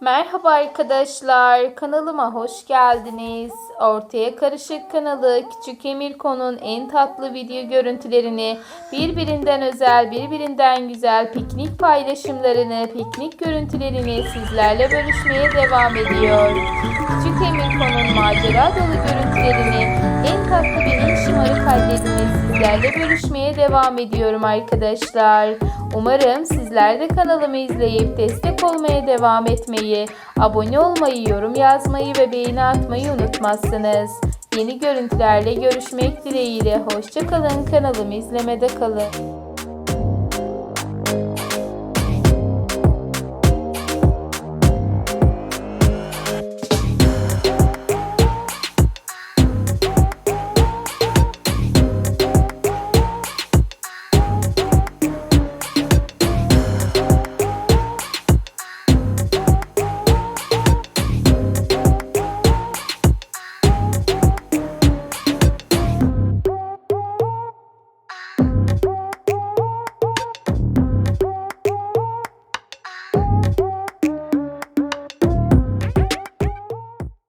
Merhaba arkadaşlar, kanalıma hoş geldiniz. Ortaya Karışık kanalı Küçük Emirko'nun en tatlı video görüntülerini, birbirinden özel, birbirinden güzel piknik paylaşımlarını, piknik görüntülerini sizlerle bölüşmeye devam ediyor. Küçük Emirko'nun macera dolu görüntülerini, en tatlı ve hallerini sizlerle bölüşmeye devam ediyorum arkadaşlar. Umarım sizler de kanalımı izleyip destek olmaya devam etmeyi, abone olmayı, yorum yazmayı ve beğeni atmayı unutmazsınız. Yeni görüntülerle görüşmek dileğiyle. Hoşçakalın kanalımı izlemede kalın.